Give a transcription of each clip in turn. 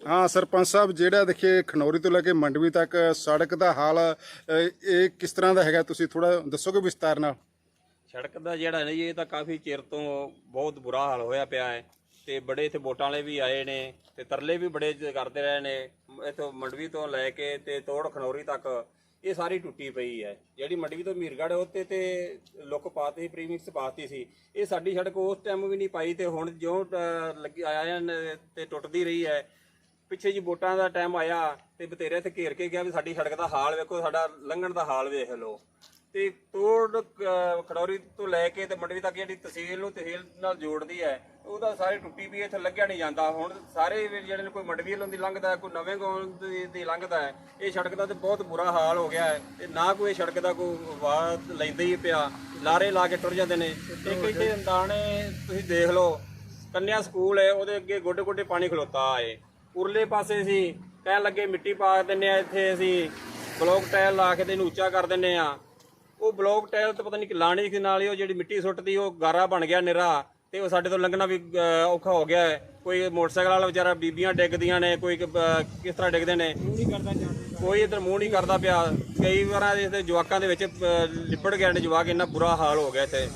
ਹਾਂ ਸਰਪੰਚ ਸਾਹਿਬ ਜਿਹੜਾ ਦੇਖੇ ਖਨੌਰੀ ਤੋਂ ਲੈ ਕੇ ਮੰਡਵੀ ਤੱਕ ਸੜਕ ਦਾ ਹਾਲ ਅ, ਇਹ ਕਿਸ ਤਰ੍ਹਾਂ ਦਾ ਹੈਗਾ? ਤੁਸੀਂ ਥੋੜਾ ਦੱਸੋਗੇ ਵਿਸਤਾਰ ਨਾਲ? ਸੜਕ ਦਾ ਜਿਹੜਾ ਹੈ ਜੀ ਇਹ ਤਾਂ ਕਾਫੀ ਚਿਰ ਤੋਂ ਬਹੁਤ ਬੁਰਾ ਹਾਲ ਹੋਇਆ ਪਿਆ ਹੈ। ਤੇ ਬੜੇ ਇੱਥੇ ਵੋਟਾਂ ਵਾਲੇ ਵੀ ਆਏ ਨੇ ਤੇ ਤਰਲੇ ਵੀ ਬੜੇ ਜ- ਕਰਦੇ ਰਹੇ ਨੇ। ਇੱਥੋਂ ਮੰਡਵੀ ਤੋਂ ਲੈ ਕੇ ਤੇ ਤੋੜ ਖਨੌਰੀ ਤੱਕ ਇਹ ਸਾਰੀ ਟੁੱਟੀ ਪਈ ਹੈ। ਜਿਹੜੀ ਮੰਡਵੀ ਤੋਂ ਮੀਰਗੜ੍ਹ ਉੱਤੇ ਤੇ ਲੁੱਕ ਪਾਤੀ ਸੀ ਪ੍ਰੀਮਿਕਸ ਪਾਤੀ ਸੀ। ਇਹ ਸਾਡੀ ਸੜਕ ਉਸ ਟਾਈਮ ਵੀ ਨਹੀਂ ਪਾਈ ਤੇ ਹੁਣ ਜਿਉਂ ਅ, ਲੱਗੀ ਆਇਆ ਨੇ ਤੇ ਟੁੱਟਦੀ ਰਹੀ ਹੈ। ਪਿੱਛੇ ਜੀ ਵੋਟਾਂ ਦਾ ਟਾਈਮ ਆਇਆ ਤੇ ਬਤੇਰੇ ਇੱਥੇ ਘੇਰ ਕੇ ਗਿਆ ਵੀ ਸਾਡੀ ਸੜਕ ਦਾ ਹਾਲ ਵੇਖੋ ਸਾਡਾ ਲੰਘਣ ਦਾ ਹਾਲ ਵੇਖ ਲਓ। ਤੇ ਤੋੜ ਅ, ਖੜੌਰੀ ਤੋਂ ਲੈ ਕੇ ਤੇ ਮੰਡਵੀ ਤੱਕ ਜਿਹੜੀ ਤਹਿਸੀਲ ਨੂੰ ਤਹਿਸੀਲ ਨਾਲ ਜੋੜਦੀ ਹੈ ਉਹਦਾ ਸਾਰੇ ਟੁੱਟੀ ਵੀ ਇੱਥੇ ਲੱਗਿਆ ਨਹੀਂ ਜਾਂਦਾ। ਹੁਣ ਸਾਰੇ ਵੀ ਜਿਹੜੇ ਨੇ ਕੋਈ ਮੰਡਵੀ ਵੱਲੋਂ ਦੀ ਲੰਘਦਾ ਹੈ, ਕੋਈ ਨਵੇਂ ਗਾਉਂ ਦੀ ਦੀ ਲੰਘਦਾ ਹੈ ਇਹ ਸੜਕ ਦਾ ਤੇ ਬਹੁਤ ਬੁਰਾ ਹਾਲ ਹੋ ਗਿਆ ਹੈ। ਤੇ ਨਾ ਕੋਈ ਸੜਕ ਦਾ ਕੋਈ ਵਾਦ ਲੈਂਦਾ ਹੀ ਪਿਆ ਲਾਰੇ ਲਾ ਕੇ ਟੁਰ ਜਾਂਦੇ ਨੇ। ਇੱਕ ਇੱਥੇ ਦਾਣੇ ਤੁਸੀਂ ਦੇਖ ਲਓ ਕੰਨਿਆ ਸਕੂਲ ਹੈ ਉਹਦੇ ਅੱਗੇ ਗੋਡੇ ਗੋਡੇ ਪਾਣੀ ਖਲੋਤਾ ਹੈ। ਉਰਲੇ ਪਾਸੇ ਸੀ। ਕਹਿਣ ਲੱਗੇ ਮਿੱਟੀ ਪਾ ਦਿੰਨੇ ਆ ਇੱਥੇ ਅਸੀਂ। ਬਲੌਕ ਟਾਇਲ ਲਾ ਕੇ ਤੇ ਇਹਨੂੰ ਉੱਚਾ ਕਰ ਦਿੰਨੇ ਆ। ਉਹ ਬਲੌਕ ਟਾਇਲ ਤੇ ਪਤਾ ਨਹੀਂ ਕਿ ਲਾਣੀ ਸੀ ਨਾਲ ਹੀ ਉਹ ਜਿਹੜੀ ਮਿੱਟੀ ਸੁੱਟਦੀ ਉਹ ਗਾਰਾ ਬਣ ਗਿਆ ਨਿਰਾ ਤੇ ਉਹ ਸਾਡੇ ਤੋਂ ਲੰਘਣਾ ਵੀ ਔਖਾ ਹੋ ਗਿਆ ਕੋਈ ਮੋਟਰਸਾਈਕਲ ਵਾਲਾ ਵਿਚਾਰਾ ਬੀਬੀਆਂ ਡਿੱਗਦੀਆਂ ਨੇ ਕੋਈ ਕਿਸ ਤਰ੍ਹਾਂ ਡਿੱਗਦੇ ਨੇ। ਕੋਈ ਇਧਰ ਮੂੰਹ ਨਹੀਂ ਕਰਦਾ ਪਿਆ। ਕਈ ਵਾਰਾਂ ਇਸ ਜਵਾਕਾਂ ਦੇ ਵਿੱਚ ਅਹ, ਲਿਪੜ ਗਏ ਨੇ ਜਵਾਕ ਇੰਨਾ ਬੁਰਾ ਹਾਲ ਹੋ ਗਿਆ ਇੱਥੇ।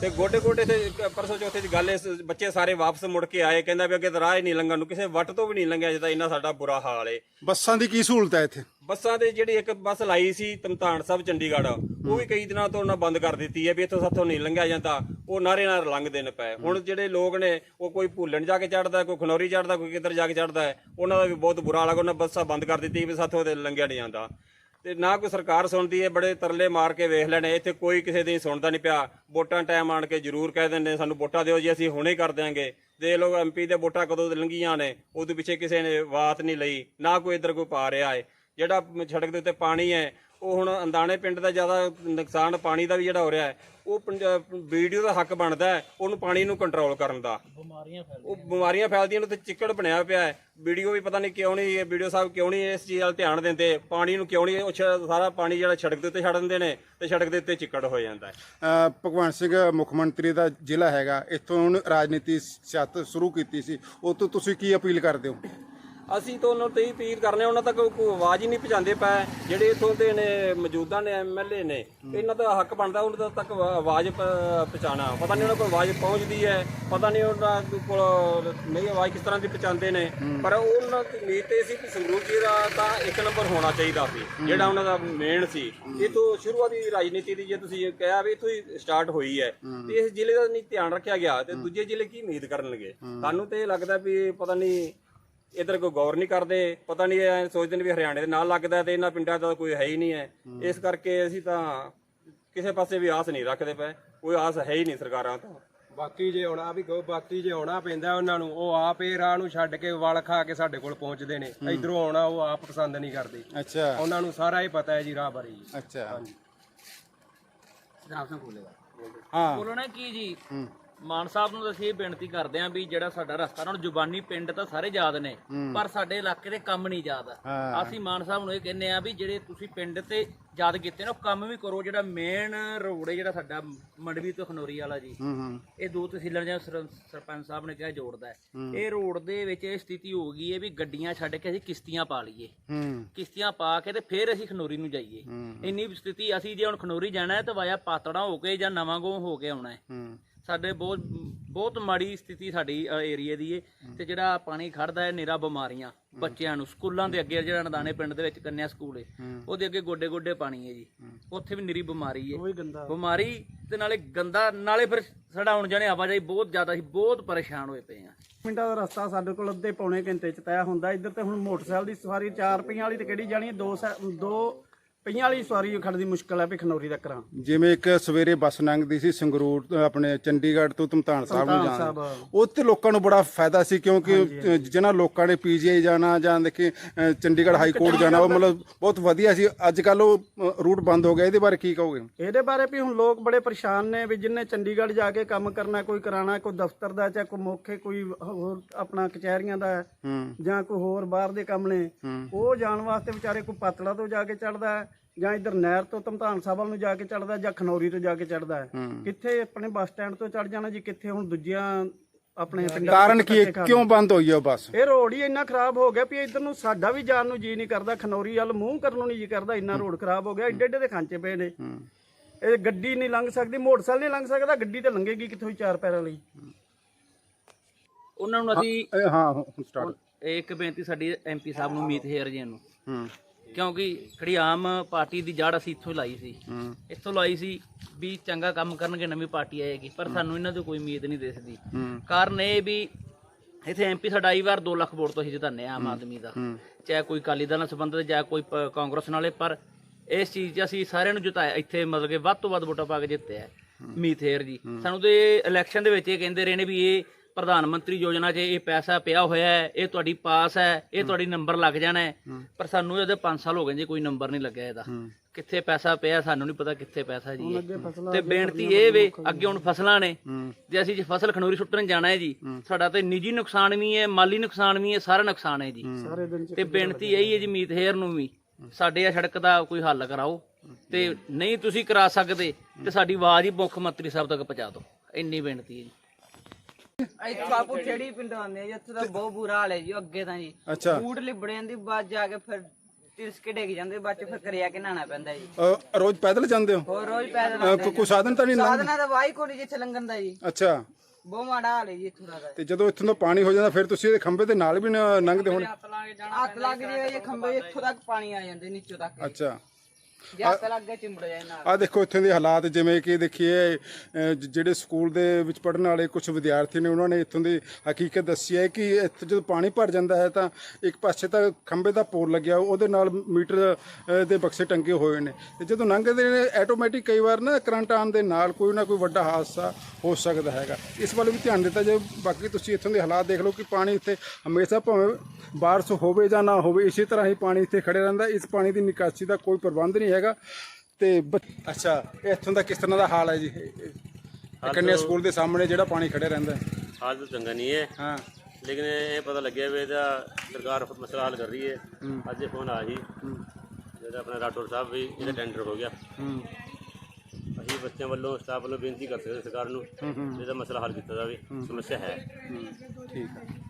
ਤੇ ਗੋਡੇ ਗੋਡੇ ਤੇ ਇੱਕ ਪਰਸੋਂ ਚੌਥੇ ਦੀ ਗੱਲ ਇਸ ਬੱਚੇ ਸਾਰੇ ਵਾਪਸ ਮੁੜ ਕੇ ਆਏ ਕਹਿੰਦਾ ਵੀ ਅੱਗੇ ਤਾਂ ਰਾਹ ਹੀ ਨਹੀਂ ਲੰਘਣ ਨੂੰ ਕਿਸੇ ਵੱਟ ਤੋਂ ਵੀ ਨਹੀਂ ਲੰਘਿਆ ਜਿੱਦਾਂ ਇੰਨਾ ਸਾਡਾ ਬੁਰਾ ਹਾਲ ਏ। ਬੱਸਾਂ ਦੀ ਕੀ ਸਹੂਲਤ ਹੈ ਇੱਥੇ? ਬੱਸਾਂ ਦੇ ਜਿਹੜੀ ਇੱਕ ਬੱਸ ਲਾਈ ਸੀ ਤਮਤਾਨ ਸਾਹਿਬ ਚੰਡੀਗੜ੍ਹ ਉਹ ਵੀ ਕਈ ਦਿਨਾਂ ਤੋਂ ਉਹਨਾਂ ਬੰਦ ਕਰ ਦਿੱਤੀ ਹੈ ਵੀ ਇੱਥੋਂ ਸਾਥੋਂ ਨਹੀਂ ਲੰਘਿਆ ਜਾਂਦਾ ਉਹ ਨਾਰੇ ਨਾਲ ਲੰਘਦੇ ਨੇ ਪਏ। ਹੁਣ ਜਿਹੜੇ ਲੋਕ ਨੇ ਉਹ ਕੋਈ ਭੁੱਲਣ ਜਾ ਕੇ ਚੜਦਾ ਕੋਈ ਖਨੌਰੀ ਚੜਦਾ ਕੋਈ ਕਿੱਧਰ ਜਾ ਕੇ ਚੜਦਾ ਉਹਨਾਂ ਦਾ ਵੀ ਬਹੁਤ ਬੁਰਾ ਹਾਲ ਹੈ ਉਹਨਾਂ ਬੱਸਾਂ ਬੰਦ ਕਰ ਦਿੱਤੀ ਵੀ ਸਾਥੋਂ ਤੇ ਲੰਘਿਆ ਨਹੀਂ ਜਾਂਦਾ। ਤੇ ਨਾ ਕੋਈ ਸਰਕਾਰ ਸੁਣਦੀ ਹੈ, ਬੜੇ ਤਰਲੇ ਮਾਰ ਕੇ ਵੇਖ ਲੈਣੇ, ਇੱਥੇ ਕੋਈ ਕਿਸੇ ਦੀ ਸੁਣਦਾ ਨਹੀਂ ਪਿਆ। ਵੋਟਾਂ ਟਾਈਮ ਆਣ ਕੇ ਜ਼ਰੂਰ ਕਹਿ ਦਿੰਦੇ ਸਾਨੂੰ ਵੋਟਾਂ ਦਿਓ ਜੀ, ਅਸੀਂ ਹੁਣੇ ਕਰ ਦਿਆਂਗੇ। ਦੇ ਲੋਕ ਐਮਪੀ ਦੇ ਵੋਟਾਂ ਕਦੋਂ ਲੰਘੀਆਂ ਨੇ, ਉਹਦੇ ਪਿੱਛੇ ਕਿਸੇ ਨੇ ਬਾਤ ਨਹੀਂ ਲਈ, ਨਾ ਕੋਈ ਇੱਧਰ ਕੋਈ ਪਾ ਰਿਹਾ ਹੈ ਜਿਹੜਾ ਸੜਕ ਦੇ ਉੱਤੇ ਪਾਣੀ ਹੈ ਉਹ ਹੁਣ ਅੰਦਾਣੇ ਪਿੰਡ ਦਾ ਜ਼ਿਆਦਾ ਨੁਕਸਾਨ ਪਾਣੀ ਦਾ ਵੀ ਜਿਹੜਾ ਹੋ ਰਿਹਾ ਹੈ ਉਹ ਵੀਡੀਓ ਦਾ ਹੱਕ ਬਣਦਾ ਹੈ ਉਹਨੂੰ ਪਾਣੀ ਨੂੰ ਕੰਟਰੋਲ ਕਰਨ ਦਾ। ਬਿਮਾਰੀਆਂ ਫੈਲਦੀਆਂ ਉਹ ਬਿਮਾਰੀਆਂ ਫੈਲਦੀਆਂ ਨੇ ਤੇ ਚਿੱਕੜ ਬਣਿਆ ਪਿਆ ਹੈ। ਵੀਡੀਓ ਵੀ ਪਤਾ ਨਹੀਂ ਕਿਉਂ ਨਹੀਂ ਇਹ ਵੀਡੀਓ ਸਾਹਿਬ ਕਿਉਂ ਨਹੀਂ ਇਸ ਚੀਜ਼ ਵੱਲ ਧਿਆਨ ਦਿੰਦੇ ਪਾਣੀ ਨੂੰ ਕਿਉਂ ਨਹੀਂ ਉਹ ਛ- ਸਾਰਾ ਪਾਣੀ ਜਿਹੜਾ ਸੜਕ ਦੇ ਉੱਤੇ ਛੱਡ ਦਿੰਦੇ ਨੇ ਤੇ ਸੜਕ ਦੇ ਉੱਤੇ ਚਿੱਕੜ ਹੋ ਜਾਂਦਾ ਹੈ। ਭਗਵੰਤ ਸਿੰਘ ਮੁੱਖ ਮੰਤਰੀ ਦਾ ਜ਼ਿਲ੍ਹਾ ਹੈਗਾ ਇੱਥੋਂ ਉਹਨੇ ਰਾਜਨੀਤੀ ਸਿਆਸਤ ਸ਼ੁਰੂ ਕੀਤੀ ਸੀ ਉਹ ਤੋਂ ਤੁਸੀਂ ਕੀ ਅਪੀਲ ਕਰਦੇ ਹੋ? ਅਸੀਂ ਤਾਂ ਉਹਨਾਂ ਤੇ ਹੀ ਅਪੀਲ ਕਰਨੇ ਉਹਨਾਂ ਤੱਕ ਕੋਈ ਆਵਾਜ਼ ਹੀ ਨਹੀਂ ਪਹੁੰਚਾਉਂਦੇ ਪਏ। ਜਿਹੜੇ ਇਥੋਂ ਦੇ ਨੇ ਮੌਜੂਦਾ ਨੇ ਐਮਐਲਏ ਨੇ ਇਹਨਾਂ ਦਾ ਹੱਕ ਬਣਦਾ ਉਹਨਾਂ ਤੱਕ ਆਵਾ- ਆਵਾਜ਼ ਪ- ਪਹੁੰਚਾਉਣਾ। ਪਤਾ ਨਹੀਂ ਉਹਨਾਂ ਕੋਲ ਆਵਾਜ਼ ਪਹੁੰਚਦੀ ਹੈ ਪਤਾ ਨਹੀਂ ਉਹਨਾਂ ਕੋਲ ਨਹੀਂ ਆਵਾਜ਼ ਕਿਸ ਤਰ੍ਹਾਂ ਦੀ ਪਹੁੰਚਾਉਂਦੇ ਨੇ। ਪਰ ਉਹਨਾਂ ਦੀ ਨੀਤ ਇਹ ਸੀ ਕਿ ਸੰਗਰੂਰ ਜੀ ਦਾ ਤਾਂ ਇੱਕ ਨੰਬਰ ਹੋਣਾ ਚਾਹੀਦਾ ਸੀ ਜਿਹੜਾ ਉਹਨਾਂ ਦਾ ਮੇਨ ਸੀ। ਇਹ ਤੋਂ ਸ਼ੁਰੂਆਤੀ ਰਾਜਨੀਤੀ ਦੀ ਜੇ ਤੁਸੀਂ ਕਿਹਾ ਵੀ ਇਥੋਂ ਹੀ ਸਟਾਰਟ ਹੋਈ ਹੈ ਤੇ ਇਸ ਜ਼ਿਲ੍ਹੇ ਦਾ ਨਹੀਂ ਧਿਆਨ ਰੱਖਿਆ ਗਿਆ ਤੇ ਦੂਜੇ ਜ਼ਿਲ੍ਹੇ ਕੀ ਉਮੀਦ ਕਰਨਗੇ? ਸਾਨੂੰ ਤੇ ਇਹ ਲੱਗਦਾ ਵੀ ਪਤਾ ਨਹੀਂ ਇਧਰ ਕੋਈ ਗੌਰ ਨਹੀਂ ਕਰਦੇ ਪਤਾ ਨਹੀਂ ਐ ਸੋਚਦੇ ਨੇ ਵੀ ਹਰਿਆਣੇ ਦੇ ਨਾਲ ਲੱਗਦਾ ਤੇ ਇਹਨਾਂ ਪਿੰਡਾਂ ਦਾ ਕੋਈ ਹੈ ਹੀ ਨਹੀਂ ਹੈ। ਇਸ ਕਰਕੇ ਅਸੀਂ ਤਾਂ ਕਿਸੇ ਪਾਸੇ ਵੀ ਆਸ ਨਹੀਂ ਰੱਖਦੇ ਪਏ ਕੋਈ ਆਸ ਹੈ ਹੀ ਨਹੀਂ ਸਰਕਾਰਾਂ ਤੋਂ। ਬਾਕੀ ਜੇ ਆਉਣਾ ਵੀ ਕਹੋ ਬਾਕੀ ਜੇ ਆਉਣਾ ਪੈਂਦਾ ਉਹਨਾਂ ਨੂੰ ਉਹ ਆਪ ਇਹ ਰਾਹ ਨੂੰ ਛੱਡ ਕੇ ਵਲ ਖਾ ਕੇ ਸਾਡੇ ਕੋਲ ਪਹੁੰਚਦੇ ਨੇ। ਇਧਰੋਂ ਆਉਣਾ ਉਹ ਆਪ ਪਸੰਦ ਨਹੀਂ ਕਰਦੇ। ਅੱਛਾ। ਉਹਨਾਂ ਨੂੰ ਸਾਰਾ ਹੀ ਪਤਾ ਹੈ ਜੀ ਰਾਹ ਬਾਰੇ ਜੀ। ਅੱਛਾ। ਹਾਂ। ਬੋਲਣਾ ਕੀ ਜੀ? ਮਾਨ ਸਾਹਿਬ ਨੂੰ ਅਸੀਂ ਇਹ ਬੇਨਤੀ ਕਰਦੇ ਆਂ ਵੀ ਜਿਹੜਾ ਸਾਡਾ ਰਸਤਾ ਉਹਨਾਂ ਜ਼ੁਬਾਨੀ ਪਿੰਡ ਤਾਂ ਸਾਰੇ ਯਾਦ ਨੇ ਪਰ ਸਾਡੇ ਇਲਾਕੇ ਦੇ ਕੰਮ ਨਹੀਂ ਯਾਦ। ਅਸੀਂ ਮਾਨ ਸਾਹਿਬ ਨੂੰ ਇਹ ਕਹਿੰਦੇ ਆ ਵੀ ਜਿਹੜੇ ਤੁਸੀਂ ਪਿੰਡ ਤੇ ਯਾਦ ਕੀਤੇ ਨੇ ਉਹ ਕੰਮ ਵੀ ਕਰੋ ਜਿਹੜਾ ਮੇਨ ਰੋਡ ਹੈ ਜਿਹੜਾ ਸਾਡਾ ਮੰਡਵੀ ਤੋਂ ਖਨੋਰੀ ਵਾਲਾ ਜੀ। ਇਹ ਦੋ ਤਹਿਸੀਲਾਂ ਜਾਂ ਸਰਪੰਚ ਸਾਹਿਬ ਨੇ ਕਿਹਾ ਜੋੜਦਾ ਇਹ ਰੋਡ ਦੇ ਵਿੱਚ ਇਹ ਸਥਿਤੀ ਹੋ ਗਈ ਹੈ ਵੀ ਗੱਡੀਆਂ ਛੱਡ ਕੇ ਅਸੀਂ ਕਿਸ਼ਤੀਆਂ ਪਾ ਲਈਏ। ਕਿਸ਼ਤੀਆਂ ਪਾ ਕੇ ਤੇ ਫਿਰ ਅਸੀਂ ਖਨੋਰੀ ਨੂੰ ਜਾਈਏ। ਇੰਨੀ ਸਥਿਤੀ ਅਸੀਂ ਜੇ ਹੁਣ ਖਨੋਰੀ ਜਾਣਾ ਹੈ ਤਾਂ ਵਾਇਆ ਪਾਤੜਾ ਹੋ ਕੇ ਜਾਂ ਨਵਾਂਗੋਂ ਹੋ ਕੇ ਆਉਣਾ ਹੂੰ। ਸਾਡੇ ਬਹੁਤ ਬਹੁਤ ਮਾੜੀ ਸਥਿਤੀ ਸਾਡੀ ਏਰੀਆ ਦੀ ਏ। ਤੇ ਜਿਹੜਾ ਪਾਣੀ ਖੜਦਾ ਹੈ ਨਿਰਾ ਬਿਮਾਰੀਆਂ ਬੱਚਿਆਂ ਨੂੰ ਸਕੂਲਾਂ ਦੇ ਅੱਗੇ ਜਿਹੜਾ ਨਦਾਨੇ ਪਿੰਡ ਦੇ ਵਿੱਚ ਕੰਨਿਆ ਸਕੂਲ ਏ ਉਹਦੇ ਅੱਗੇ ਗੋਡੇ ਗੋਡੇ ਪਾਣੀ ਏ ਜੀ। ਉੱਥੇ ਵੀ ਨਿਰੀ ਬਿਮਾਰੀ ਏ। ਬਿਮਾਰੀ ਤੇ ਨਾਲੇ ਗੰਦਾ ਨਾਲੇ ਫਿਰ ਸਾਡਾ ਹੁਣ ਜਾਣੇ ਆਵਾਜਾਈ ਬਹੁਤ ਜ਼ਿਆਦਾ ਸੀ ਬਹੁਤ ਪਰੇਸ਼ਾਨ ਹੋਏ ਪਏ ਆ। ਮਿੰਟਾਂ ਦਾ ਰਸਤਾ ਸਾਡੇ ਕੋਲ ਅੱਧੇ ਪੌਣੇ ਘੰਟੇ ਚ ਤੈਅ ਹੁੰਦਾ। ਇੱਧਰ ਤੇ ਹੁਣ ਮੋਟਰਸਾਈਕਲ ਦੀ ਸਵਾਰੀ 4 ਰੁਪਈਆਂ ਵਾਲੀ ਤੇ ਕਿਹੜੀ ਜਾਣੀ ਹੈ ਦੋ ਸੈ- ਦੋ ਪਈਆਂ ਵਾਲੀ ਸਵਾਰੀ ਖੜਦੀ ਮੁਸ਼ਕਲ ਹੈ ਵੀ ਖਨੌਰੀ ਤੱਕ ਕਰਾਂ ਜਿਵੇਂ ਇੱਕ ਸਵੇਰੇ ਬੱਸ ਲੰਘਦੀ ਸੀ ਸੰਗਰੂਰ ਤੋਂ ਆਪਣੇ ਚੰਡੀਗੜ੍ਹ ਤੋਂ ਧਮਤਾਨ ਸਾਹਿਬ ਨੂੰ ਜਾਣਾ। ਸਾਹਿਬ। ਤੇ ਲੋਕਾਂ ਨੂੰ ਬੜਾ ਫਾਇਦਾ ਸੀ ਕਿਉਂਕਿ ਜਿਨ੍ਹਾਂ ਲੋਕਾਂ ਨੇ ਪੀਜੀਆਈ ਜਾਣਾ ਜਾਂ ਦੇਖੇ ਅ, ਚੰਡੀਗੜ੍ਹ ਹਾਈ ਕੋਰਟ ਜਾਣਾ ਉਹ ਮਤਲਬ ਬਹੁਤ ਵਧੀਆ ਸੀ। ਅੱਜ ਕੱਲ ਉਹ ਅ, ਰੂਟ ਬੰਦ ਹੋ ਗਿਆ ਇਹਦੇ ਬਾਰੇ ਕੀ ਕਹੋਗੇ? ਇਹਦੇ ਬਾਰੇ ਵੀ ਹੁਣ ਲੋਕ ਬੜੇ ਪਰੇਸ਼ਾਨ ਨੇ ਵੀ ਜਿੰਨੇ ਚੰਡੀਗੜ੍ਹ ਜਾ ਕੇ ਕੰਮ ਕਰਨਾ ਕੋਈ ਕਰਾਣਾ ਕੋਈ ਦਫ਼ਤਰ ਦਾ ਚਾਹੇ ਕੋਈ ਮੁੱਖੇ ਕੋਈ ਹੋਰ ਆਪਣਾ ਕਚਹਿਰੀਆਂ ਦਾ ਹੈ, ਹੂੰ ਜਾਂ ਕੋਈ ਹੋਰ ਬਾਹਰ ਦੇ ਕੰਮ ਨੇ ਉਹ ਜਾਣ ਵਾਸਤੇ ਵਿਚਾਰੇ ਕੋਈ ਪਾਤੜਾ ਤੋਂ ਜਾ ਕੇ ਚੜਦਾ ਹੈ ਜਾਂ ਇੱਧਰ ਨਹਿਰ ਤੋਂ ਧਮਤਾਨ ਸਾਹਿਬ ਵੱਲ ਨੂੰ ਜਾ ਕੇ ਚੜਦਾ ਜਾਂ ਖਨੌਰੀ ਤੋਂ ਜਾ ਕੇ ਚੜਦਾ ਹੈ। ਕਿੱਥੇ ਆਪਣੇ ਬੱਸ ਸਟੈਂਡ ਤੋਂ ਚੜ ਜਾਣਾ ਜੀ ਕਿੱਥੇ ਹੁਣ ਦੂਜੀਆਂ ਆਪਣੇ ਪਿੰਡਾਂ ਕਾਰਨ ਕੀ ਹੈ? ਕਿਉਂ ਬੰਦ ਹੋਈ ਹੈ ਉਹ ਬੱਸ? ਇਹ ਰੋਡ ਹੀ ਇੰਨਾ ਖਰਾਬ ਹੋ ਗਿਆ ਵੀ ਇਧਰ ਨੂੰ ਸਾਡਾ ਵੀ ਜਾਣ ਨੂੰ ਜੀ ਨਹੀਂ ਕਰਦਾ ਖਨੌਰੀ ਵੱਲ ਮੂੰਹ ਕਰਨ ਨੂੰ ਨਹੀਂ ਜੀ ਕਰਦਾ ਇੰਨਾ ਰੋਡ ਖਰਾਬ ਹੋ ਗਿਆ ਏਡੇ ਏਡੇ ਦੇ ਖਾਂਚੇ ਪਏ ਨੇ। ਇਹ ਗੱਡੀ ਨਹੀਂ ਲੰਘ ਸਕਦੀ ਮੋਟਰਸਾਈਕਲ ਨਹੀਂ ਲੰਘ ਸਕਦਾ ਗੱਡੀ ਤੇ ਲੰਘੇਗੀ ਕਿੱਥੋਂ ਹੀ ਚਾਰ ਪੈਰਾਂ ਲਈ? ਉਹਨਾਂ ਨੂੰ ਅਸੀਂ ਇਹ ਹਾਂ ਹੁਣ ਸਟਾਰਟ ਇਹ ਇੱਕ ਬੇਨਤੀ ਸਾਡੀ ਐਮਪੀ ਸਾਹਿਬ ਨੂੰ ਮੀਤ ਹੇਰ ਜੀ ਨੂੰ। ਹੂੰ। ਕਿਉਂਕਿ ਜਿਹੜੀ ਆਮ ਪਾਰਟੀ ਦੀ ਜੜ ਅਸੀਂ ਇੱਥੋਂ ਲਾਈ ਸੀ। ਹੂੰ। ਇੱਥੋਂ ਲਾਈ ਸੀ ਵੀ ਚੰਗਾ ਕੰਮ ਕਰਨਗੇ ਨਵੀਂ ਪਾਰਟੀ ਆਏਗੀ ਪਰ ਸਾਨੂੰ ਇਹਨਾਂ ਤੋਂ ਕੋਈ ਉਮੀਦ ਨਹੀਂ ਦਿਸਦੀ ਹੂੰ। ਕਾਰਨ ਇਹ ਵੀ ਇੱਥੇ ਐਮਪੀ ਸਾਡਾ ਆਈ ਵਾਰ 2 ਲੱਖ ਵੋਟ ਤੋਂ ਹੀ ਜਿਤਾਨੇ ਆਮ ਆਦਮੀ ਦਾ। ਹੂੰ। ਚਾਹੇ ਕੋਈ ਅਕਾਲੀ ਦਲ ਨਾਲ ਸੰਬੰਧਿਤ ਜਾਂ ਕੋਈ ਪ- ਕਾਂਗਰਸ ਨਾਲੇ ਪਰ ਇਸ ਚੀਜ਼ 'ਚ ਅਸੀਂ ਸਾਰਿਆਂ ਨੂੰ ਜਿਤਾਇਆ। ਇੱਥੇ ਮਤਲਬ ਕਿ ਵੱਧ ਤੋਂ ਵੱਧ ਵੋਟਾਂ ਪਾ ਕੇ ਜਿੱਤਿਆ ਮੀਥੇਰ ਜੀ। ਸਾਨੂੰ ਤੇ ਇਲੈਕਸ਼ਨ ਦੇ ਵਿੱਚ ਇਹ ਕਹਿੰਦੇ ਰਹੇ ਨੇ ਵੀ ਇਹ ਪ੍ਰਧਾਨ ਮੰਤਰੀ ਯੋਜਨਾ 'ਚ ਇਹ ਪੈਸਾ ਪਿਆ ਹੋਇਆ ਹੈ ਇਹ ਤੁਹਾਡੀ ਪਾਸ ਹੈ ਇਹ ਤੁਹਾਡੀ ਨੰਬਰ ਲੱਗ ਜਾਣਾ ਹੈ। ਪਰ ਸਾਨੂੰ ਇਹਦੇ 5 ਸਾਲ ਹੋ ਗਏ ਜੀ ਕੋਈ ਨੰਬਰ ਨਹੀਂ ਲੱਗਿਆ ਇਹਦਾ। ਕਿੱਥੇ ਪੈਸਾ ਪਿਆ ਸਾਨੂੰ ਨਹੀਂ ਪਤਾ ਕਿੱਥੇ ਪੈਸਾ ਜੀ ਇਹ। ਤੇ ਬੇਨਤੀ ਇਹ ਵੇ ਅੱਗੇ ਹੁਣ ਫਸਲਾਂ ਨੇ। ਜੇ ਅਸੀਂ ਜੇ ਫਸਲ ਖਨੋਰੀ ਸੁੱਟਣ ਜਾਣਾ ਹੈ ਜੀ ਸਾਡਾ ਤੇ ਨਿੱਜੀ ਨੁਕਸਾਨ ਵੀ ਹੈ ਮਾਲੀ ਨੁਕਸਾਨ ਵੀ ਹੈ ਸਾਰਾ ਨੁਕਸਾਨ ਹੈ ਜੀ। ਤੇ ਬੇਨਤੀ ਇਹੀ ਹੈ ਜੀ। ਮੀਤ ਹੇਰ ਨੂੰ ਵੀ ਸਾਡੇ ਆ ਸੜਕ ਦਾ ਕੋਈ ਹੱਲ ਕਰਾਓ। ਤੇ ਨਹੀਂ ਤੁਸੀਂ ਕਰਾ ਸਕਦੇ ਤੇ ਸਾਡੀ ਆਵਾਜ਼ ਹੀ ਮੁੱਖ ਮੰਤਰੀ ਸਾਹਿਬ ਤੱਕ ਪਹੁੰਚਾ ਦਿਓ। ਇੰਨੀ ਬੇਨਤੀ ਹੈ ਜੀ। ਇੱਥੇ ਬਾਪੂ ਛੜੀ ਪਿੰਡ ਆਉਂਦੇ ਆ ਜੀ ਉੱਥੇ ਤਾਂ ਬਹੁਤ ਬੁਰਾ ਹਾਲ ਹੈ ਜੀ ਅੱਗੇ ਤਾਂ ਜੀ। ਅੱਛਾ। ਬੂਟ ਲਿਬੜ ਜਾਂਦੀ ਬਾਅਦ ਜਾ ਕੇ ਫਿਰ ਤਿਰਸਕੇ ਡਿੱਗ ਜਾਂਦੇ ਬਾਅਦ ਚ ਫਿਰ ਕਰਿਆ ਕੇ ਨਹਾਣਾ ਪੈਂਦਾ ਜੀ। ਅ, ਰੋਜ਼ ਪੈਦਲ ਜਾਂਦੇ ਹੋ? ਹੋਰ ਰੋਜ਼ ਪੈਦਲ ਅ, ਕੋ- ਕੋਈ ਸਾਧਨ ਤਾਂ ਨਹੀਂ ਲੰਘ ਸਾਧਨਾ ਦਾ ਵਾਈ ਕੋਣੀ ਜਿੱਥੇ ਲੰਘਣ ਦਾ ਜੀ। ਅੱਛਾ। ਬਹੁਤ ਮਾੜਾ ਹਾਲ ਹੈ ਜੀ ਇੱਥੋਂ ਦਾ ਤਾਂ। ਤੇ ਜਦੋਂ ਇੱਥੋਂ ਦਾ ਪਾਣੀ ਹੋ ਜਾਂਦਾ ਫਿਰ ਤੁਸੀਂ ਇਹਦੇ ਖੰਭੇ ਦੇ ਨਾਲ ਵੀ ਨਾ ਲੰਘਦੇ ਹੋਣੇ? ਹੱਥ ਲੱਗ ਜੇ ਇਹ ਖੰਭੇ ਇੱਥੋਂ ਤੱਕ ਪਾਣੀ ਆ ਜਾਂਦੇ ਨੀਚੋਂ ਤੱਕ। ਅੱਛਾ। ਜੇ ਹੱਥ ਲੱਗ ਚਿੰਬੜ ਜਾਏ ਨਾਲ। ਆ ਦੇਖੋ ਇੱਥੇ ਦੇ ਹਾਲਾਤ ਜਿਵੇਂ ਕਿ ਦੇਖੀਏ ਅ, ਜ- ਜਿਹੜੇ ਸਕੂਲ ਦੇ ਵਿੱਚ ਪੜ੍ਹਨ ਵਾਲੇ ਕੁਝ ਵਿਦਿਆਰਥੀ ਨੇ ਉਹਨਾਂ ਨੇ ਇੱਥੋਂ ਦੀ ਹਕੀਕਤ ਦੱਸੀ ਹੈ ਕਿ ਇੱਥੇ ਜਦੋਂ ਪਾਣੀ ਭਰ ਜਾਂਦਾ ਹੈ ਤਾਂ ਇੱਕ ਪਾਸੇ ਤਾਂ ਖੰਭੇ ਦਾ ਪੋਲ ਲੱਗਿਆ ਉਹਦੇ ਨਾਲ ਮੀਟਰ ਅ, ਦੇ ਬਕਸੇ ਟੰਗੇ ਹੋਏ ਨੇ। ਤੇ ਜਦੋਂ ਲੰਘਦੇ ਨੇ ਆਟੋਮੈਟਿਕ ਕਈ ਵਾਰ ਨਾ ਕਰੰਟ ਆਉਣ ਦੇ ਨਾਲ ਕੋਈ ਨਾ ਕੋਈ ਵੱਡਾ ਹਾਦਸਾ ਹੋ ਸਕਦਾ ਹੈਗਾ। ਇਸ ਵੱਲ ਵੀ ਧਿਆਨ ਦਿੱਤਾ ਜਾਏ ਬਾਕੀ ਤੁਸੀਂ ਇੱਥੋਂ ਦੇ ਹਾਲਾਤ ਦੇਖ ਲਓ ਕਿ ਪਾਣੀ ਇੱਥੇ ਹਮੇਸ਼ਾ ਭਾਵੇਂ ਬਾਰਿਸ਼ ਹੋਵੇ ਜਾਂ ਨਾ ਹੋਵੇ ਇਸੇ ਤਰ੍ਹਾਂ ਹੀ ਪਾਣੀ ਇੱਥੇ ਖੜੇ ਰਹਿੰਦਾ। ਇਸ ਪਾਣੀ ਦੀ ਨਿਕਾਸੀ ਦਾ ਕੋਈ ਪ੍ਰਬੰਧ ਨਹੀਂ ਹੈਗਾ ਤੇ ਬੱਚ- ਅੱਛਾ ਇਹ ਇੱਥੋਂ ਦਾ ਕਿਸ ਤਰ੍ਹਾਂ ਦਾ ਹਾਲ ਹੈ ਜੀ? ਇਹ- ਇਹ ਕੰਨਿਆ ਸਕੂਲ ਦੇ ਸਾਹਮਣੇ ਜਿਹੜਾ ਪਾਣੀ ਖੜੇ ਰਹਿੰਦਾ ਹੈ। ਹਾਲ ਤਾਂ ਚੰਗਾ ਨਹੀਂ ਹੈ। ਹਾਂ। ਲੇਕਿਨ ਇਹ ਪਤਾ ਲੱਗਿਆ ਵੀ ਇਹਦਾ ਸਰਕਾਰ ਮਸਲਾ ਹੱਲ ਕਰ ਰਹੀ ਹੈ। ਅੱਜ ਇਹ ਫੋਨ ਆ ਜੀ ਜਿਹਦਾ ਆਪਣਾ ਰਾਠੌਰ ਸਾਹਿਬ ਵੀ ਇਹਦਾ ਟੈਂਡਰ ਹੋ ਗਿਆ। ਹੂੰ। ਅਸੀਂ ਬੱਚਿਆਂ ਵੱਲੋਂ ਸਟਾਫ ਵੱਲੋਂ ਬੇਨਤੀ ਕਰ ਸਕਦੇ ਸਰਕਾਰ ਨੂੰ ਇਹਦਾ ਮਸਲਾ ਹੱਲ ਕੀਤਾ ਜਾਵੇ। ਸਮੱਸਿਆ ਹੈ। ਠੀਕ ਹੈ।